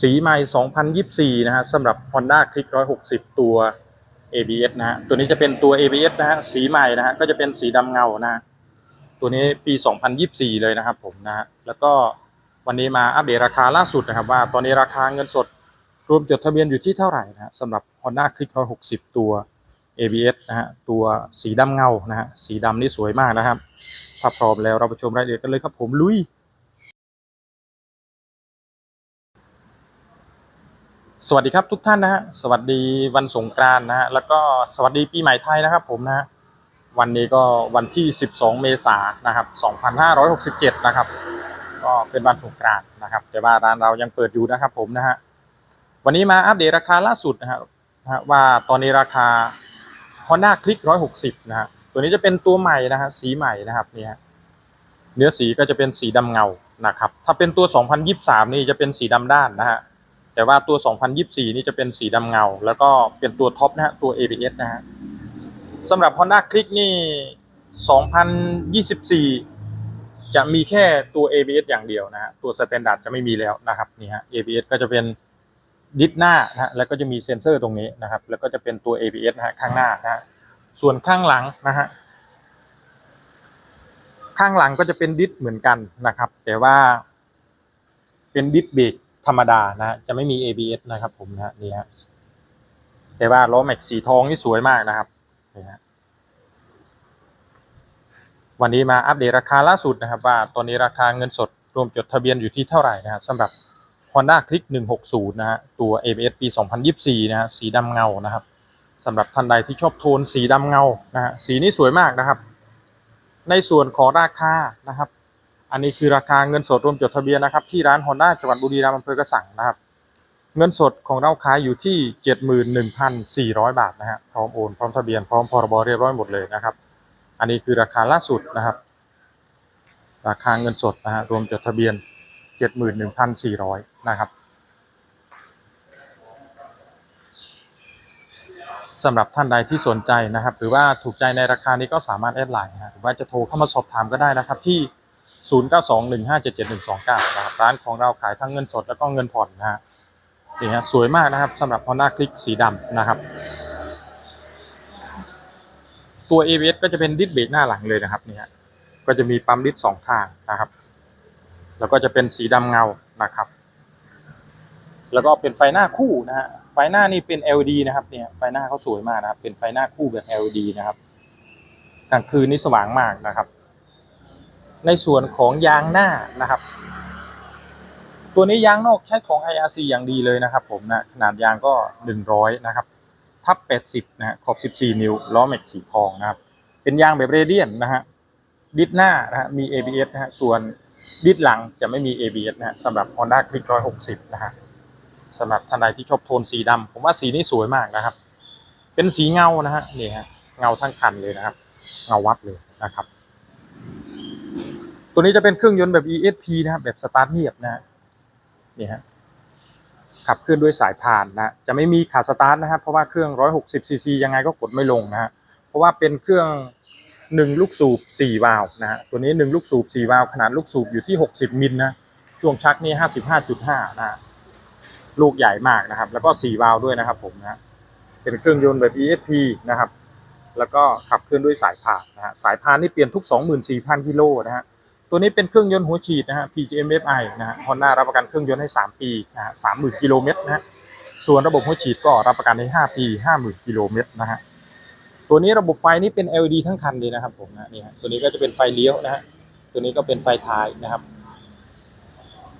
สีใหม่ 2024 นะฮะสำหรับ Honda Click 160 ตัว ABS นะฮะตัวนี้จะเป็นตัว ABS นะฮะสีใหม่นะฮะก็จะเป็นสีดำเงานะฮะตัวนี้ปี 2024 เลยนะครับผมนะฮะแล้วก็วันนี้มาอัปเดตราคาล่าสุดนะครับ ว่าตอนนี้ราคาเงินสดรวมจดทะเบียนอยู่ที่เท่าไหร่นะฮะสำหรับ Honda Click 160 ตัว ABS นะฮะตัวสีดำเงานะฮะสีดำนี่สวยมากนะครับถ้าพร้อมแล้วเราไปชมรายละเอียดกันเลยครับผมลุย สวัสดีครับทุกท่านนะฮะสวัสดีวันสงกรานต์นะฮะแล้วก็สวัสดีปีใหม่ไทยนะครับผมนะฮะวันนี้ก็วันที่ 12 เมษายนนะครับ 2567 นะครับ ก็เป็นวันสงกรานต์นะครับ แต่ว่าร้านเรายังเปิดอยู่นะครับผมนะฮะวันนี้มาอัปเดตราคาล่าสุดนะฮะว่าตอนนี้ราคา Honda Click 160 นะฮะตัวนี้จะเป็นตัวใหม่นะฮะสีใหม่นะครับเนี่ยเนื้อสีก็จะเป็นสีดำเงานะครับถ้าเป็นตัว 2023 นี่จะเป็นสีดำด้านนะฮะ แต่ว่าตัว 2024 นี่จะเป็นสีดำเงา แล้วก็เป็นตัวท็อปนะฮะตัว ABS นะฮะสำหรับ Honda Click นี่ 2024 จะมีแค่ตัว ABS อย่างเดียวนะฮะตัวสแตนดาร์ดจะไม่มีแล้วนะครับนี่ฮะ ABS ก็จะเป็นดิสหน้านะฮะแล้วก็จะมีเซ็นเซอร์ตรงนี้นะครับ แล้วก็จะเป็นตัว ABS นะฮะข้างหน้านะฮะส่วนข้างหลังนะฮะข้างหลังก็จะเป็นดิสเหมือนกันนะครับ แต่ว่าเป็นดิสเบรก ธรรมดานะฮะจะไม่มี ABS นะครับผมนะฮะนี่ฮะแต่ว่าล้อแม็กสีทองนี่สวยมากนะครับนี่ฮะวันนี้มาอัปเดตราคาล่าสุดนะครับว่าตอนนี้ราคาเงินสดรวมจดทะเบียนอยู่ที่เท่าไหร่นะฮะสำหรับ Honda Click 160 นะฮะตัว ABS ปี 2024 นะฮะสีดำเงานะครับสำหรับท่านใดที่ชอบโทนสีดำเงานะฮะสีนี้สวยมากนะครับ ในส่วนของราคานะครับ อันนี้คือราคาเงินสดรวมจดทะเบียนนะครับที่ร้าน Honda จังหวัดบุรีรัมย์อำเภอกระสังนะครับ เงินสดของเราขายอยู่ที่ 71,400 บาทนะฮะพร้อมโอนพร้อมทะเบียนพร้อมพรบเรียบร้อยหมดเลยนะครับ อันนี้คือราคาล่าสุดนะครับ ราคาเงินสดนะฮะรวมจดทะเบียน 71,400 นะครับสำหรับท่านใดที่สนใจนะครับ หรือว่าถูกใจในราคานี้ก็สามารถแอดไลน์นะฮะหรือว่าจะโทรเข้ามาสอบถามก็ได้นะครับที่ 0921577129นะครับร้านของเราขายทั้งเงินสดแล้วก็เงินผ่อนนะฮะนี่ฮะสวยมากนะครับสำหรับ Honda Click สีดำนะครับ ตัว ABS ก็จะเป็นดิสเบรกหน้าหลังเลยนะครับนี่ฮะก็จะมีปั๊มดิสสองข้างนะครับ แล้วก็จะเป็นสีดำเงานะครับ แล้วก็เป็นไฟหน้าคู่นะฮะไฟหน้านี่เป็น LED นะครับเนี่ยไฟหน้าเขาสวยมากนะครับ เป็นไฟหน้าคู่แบบ LED นะครับกลางคืนนี่สว่างมากนะครับ ในส่วนของยางหน้านะครับ ตัวนี้ยางนอกใช้ของ IRC อย่างดีเลยนะครับ ผมนะขนาดยางก็ 100 นะครับ ทับ 80 นะฮะขอบ 14 นิ้วล้อแม็กสีทองนะครับ เป็นยางแบบเรเดียนนะฮะดิสหน้านะฮะมี ABS นะฮะส่วนดิสหลังจะไม่มี ABS นะฮะสำหรับ Honda Click 160 นะฮะสำหรับท่านใดที่ชอบโทนสีดำผมว่าสีนี้สวยมากนะครับ เป็นสีเงานะฮะนี่ฮะเงาทั้งคันเลยนะครับ เงาวัดเลยนะครับ ตัวนี้จะเป็นเครื่องยนต์แบบ ESP นะครับแบบสตาร์ทเงียบนะฮะนี่ฮะขับเคลื่อนด้วยสายพานนะจะไม่มีขาดสตาร์ทนะครับเพราะว่าเครื่อง 160ซีซียังไงก็กดไม่ลงนะฮะเพราะว่าเป็นเครื่อง 1 ลูกสูบ 4 วาล์วนะฮะตัวนี้ 1 ลูกสูบ 4 วาล์วขนาดลูกสูบอยู่ที่ 60 มิลนะช่วงชักนี่ 55.5 นะฮะลูกใหญ่มากนะครับ แล้วก็ 4 วาล์วด้วยนะครับผมนะฮะเป็นเครื่องยนต์แบบ ESP นะครับ แล้วก็ขับเคลื่อนด้วยสายพานนะฮะสายพานนี่เปลี่ยนทุก 24,000กิโลนะฮะ ตัวนี้เป็นเครื่องยนต์หัวฉีดนะฮะ PGM-FI นะฮะ Honda รับประกันเครื่องยนต์ให้ 3 ปีนะฮะ30,000กิโลเมตรนะฮะ ส่วนระบบหัวฉีดก็รับประกันให้ 5 ปี 50,000 กิโลเมตรนะฮะ ตัวนี้ระบบไฟนี่เป็น LED ทั้งคันเลยนะครับผมนะนี่ฮะ ตัวนี้ก็จะเป็นไฟเลี้ยวนะฮะ ตัวนี้ก็เป็นไฟท้ายนะครับ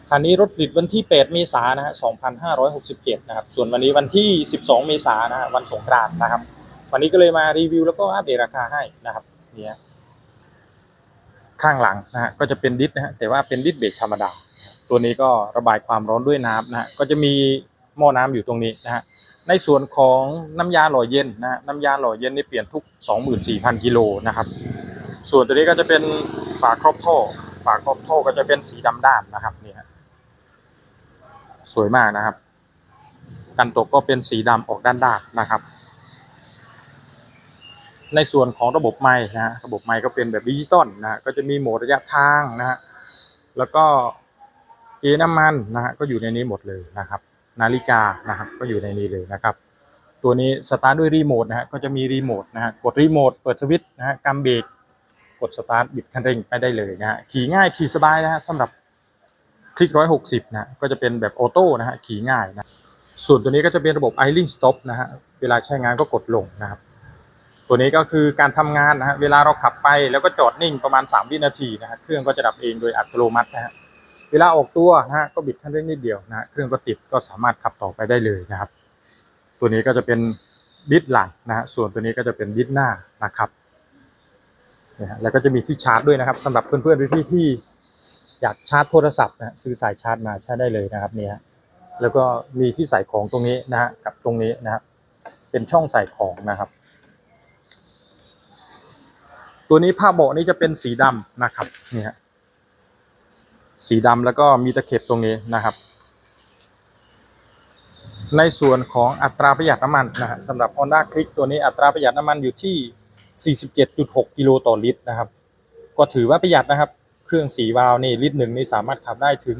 คันนี้รถผลิตวันที่ 8 เมษายนนะฮะ 2567 นะครับ ส่วนวันนี้วันที่ 12 เมษายนนะฮะ วันสงกรานต์นะครับ วันนี้ก็เลยมารีวิวแล้วก็อัปเดตราคาให้นะครับ เนี่ย ข้างหลังนะฮะก็จะเป็นดิสนะฮะแต่ว่าเป็นดิสเบรกธรรมดา ตัวนี้ก็ระบายความร้อนด้วยน้ำนะฮะก็จะมีหม้อน้ำอยู่ตรงนี้นะฮะในส่วนของน้ำยาหล่อเย็นนะฮะน้ำยาหล่อเย็นนี่เปลี่ยนทุก 24,000กิโลนะครับส่วนตัวนี้ก็จะเป็นฝาครอบท่อฝาครอบท่อก็จะเป็นสีดำด้านนะครับนี่ฮะสวยมากนะครับ กันตกก็เป็นสีดำออกด้านด้านๆนะครับ ในส่วนของระบบไม้นะฮะระบบไม้ก็เป็นแบบดิจิตอลนะฮะก็จะมีโหมดระยะทางนะฮะแล้วก็เกียร์น้ำมันนะฮะก็อยู่ในนี้หมดเลยนะครับ นาฬิกานะครับก็อยู่ในนี้เลยนะครับ ตัวนี้สตาร์ทด้วยรีโมทนะฮะก็จะมีรีโมทนะฮะกดรีโมทเปิดสวิตช์นะฮะกำเบรกกดสตาร์ทบิดคันเร่งไปได้เลยนะฮะขี่ง่ายขี่สบายนะฮะสำหรับคลิก160นะก็จะเป็นแบบออโต้นะฮะขี่ง่ายนะส่วนตัวนี้ก็จะเป็นระบบ idling stop นะฮะเวลาใช้งานก็กดลงนะครับ ตัวนี้ก็คือการทำงานนะฮะเวลาเราขับไปแล้วก็จอดนิ่งประมาณ 3 วินาทีนะฮะเครื่องก็จะดับเองโดยอัตโนมัตินะฮะเวลาออกตัวนะฮะก็บิดคันเร่งนิดเดียวนะฮะเครื่องก็ติดก็สามารถขับต่อไปได้เลยนะครับ ตัวนี้ก็จะเป็นดิสหลังนะฮะส่วนตัวนี้ก็จะเป็นดิสหน้านะครับนะฮะแล้วก็จะมีที่ชาร์จด้วยนะครับสำหรับเพื่อนๆพี่ๆที่อยากชาร์จโทรศัพท์นะฮะซื้อสายชาร์จมาใช้ได้เลยนะครับเนี่ยฮะแล้วก็มีที่ใส่ของตรงนี้นะฮะกับตรงนี้นะครับเป็นช่องใส่ของนะครับ ตัวนี้ผ้าเบนี้จะเป็นสีดำนะครับนี่ฮะสีดำแล้วก็มีตะเข็บตรงนี้นะครับ ในส่วนของอัตราประหยัดน้ำมันนะฮะสำหรับ Honda Click ตัวนี้อัตราประหยัดน้ำมันอยู่ที่ 47.6 กิโลต่อลิตรนะครับ ก็ถือว่าประหยัดนะครับ เครื่องสีวาล์วนี่ลิตรหนึ่งนี่สามารถขับได้ถึง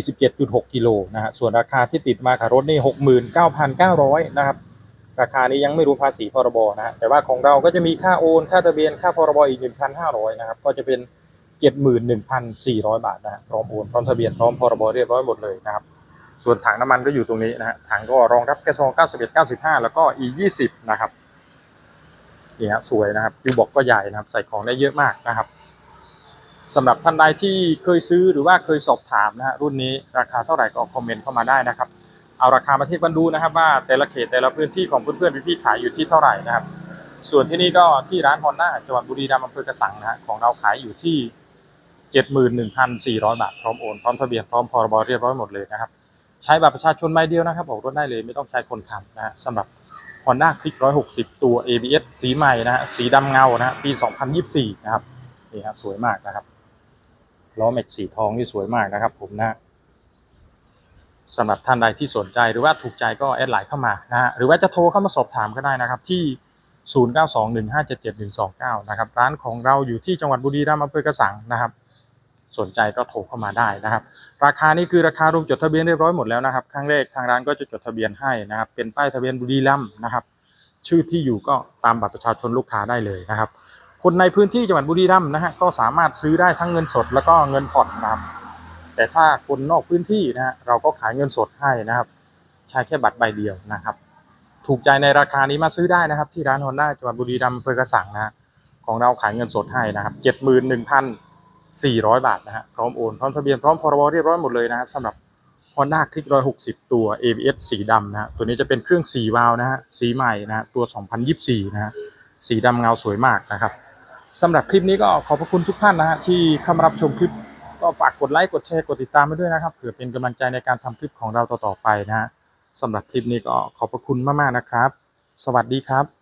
47.6 กิโลนะฮะส่วนราคาที่ติดมากับรถนี่ 69,900 นะครับ ราคานี้ยังไม่รวมภาษีพรบนะฮะแต่ว่าของเราก็จะมีค่าโอนค่าทะเบียนค่าพรบอีก 1,500นะครับก็จะเป็น 71,400 บาทนะฮะพร้อมโอนพร้อมทะเบียนพร้อมพรบเรียบร้อยหมดเลยนะครับส่วนถังน้ำมันก็อยู่ตรงนี้นะฮะถังก็รองรับแก๊สโซ91 95 แล้วก็ E 20 นะครับนี่ฮะสวยนะครับยูบอกก็ใหญ่นะครับ ใส่ของได้เยอะมากนะครับสำหรับท่านใดที่เคยซื้อหรือว่าเคยสอบถามนะฮะรุ่นนี้ราคาเท่าไหร่ก็คอมเมนต์เข้ามาได้นะครับ เอาราคามาเทียบกันดูนะครับ ว่าแต่ละเขตแต่ละพื้นที่ของเพื่อนๆพี่ๆขายอยู่ที่เท่าไหร่นะครับ ส่วนที่นี่ก็ที่ร้านฮอนด้าจังหวัดบุรีรัมย์อำเภอกระสังนะฮะของเราขายอยู่ที่ 71,400 บาทพร้อมโอนพร้อมทะเบียนพร้อมพรบเรียบร้อยหมดเลยนะครับใช้บัตรประชาชนใบเดียวนะครับออกรถได้เลยไม่ต้องใช้คนขับนะฮะสำหรับ Honda Click 160 ตัว ABS สีใหม่นะฮะสีดำเงานะฮะปี 2024 นะครับนี่ฮะสวยมากนะครับล้อแม็กสีทองนี่สวยมากนะครับผมนะ สำหรับท่านใดที่สนใจหรือว่าถูกใจก็แอดไลน์เข้ามานะฮะหรือว่าจะโทรเข้ามาสอบถามก็ได้นะครับที่ 0921577129 นะครับร้านของเราอยู่ที่จังหวัดบุรีรัมย์อำเภอกระสังนะครับสนใจก็โทรเข้ามาได้นะครับ ราคานี่คือราคารวมจดทะเบียนเรียบร้อยหมดแล้วนะครับครั้งแรกทางร้านก็จะจดทะเบียนให้นะครับ เป็นป้ายทะเบียนบุรีรัมย์นะครับ ชื่อที่อยู่ก็ตามบัตรประชาชนลูกค้าได้เลยนะครับ คนในพื้นที่จังหวัดบุรีรัมย์นะฮะก็สามารถซื้อได้ทั้งเงินสดแล้วก็เงินผ่อนนะครับ แต่ถ้าคนนอกพื้นที่นะฮะเราก็ขายเงินสดให้นะครับ ใช้แค่บัตรใบเดียวนะครับ ถูกใจในราคานี้มาซื้อได้นะครับ ที่ร้านฮอนด้าจังหวัดบุรีรัมย์อำเภอกระสังนะของเราขายเงินสดให้นะครับเจ็ดหมื่นหนึ่งพัน400บาทนะฮะพร้อมโอนพร้อมทะเบียนพร้อมพรบเรียบร้อยหมดเลยนะฮะสำหรับ Honda Click 160ตัว ABS สีดำนะตัวนี้จะเป็นเครื่อง4วาล์วนะฮะสีใหม่นะตัว2024นะฮะสีดำเงาสวยมากนะครับสำหรับคลิปนี้ก็ขอบพระคุณทุกท่านนะฮะที่เข้ามารับชมคลิป ก็ฝากกดไลค์กดแชร์กดติดตามไปด้วยนะครับเผื่อเป็นกำลังใจในการทำคลิปของเราต่อๆไปนะฮะสำหรับคลิปนี้ก็ขอบพระคุณมากๆนะครับ สวัสดีครับ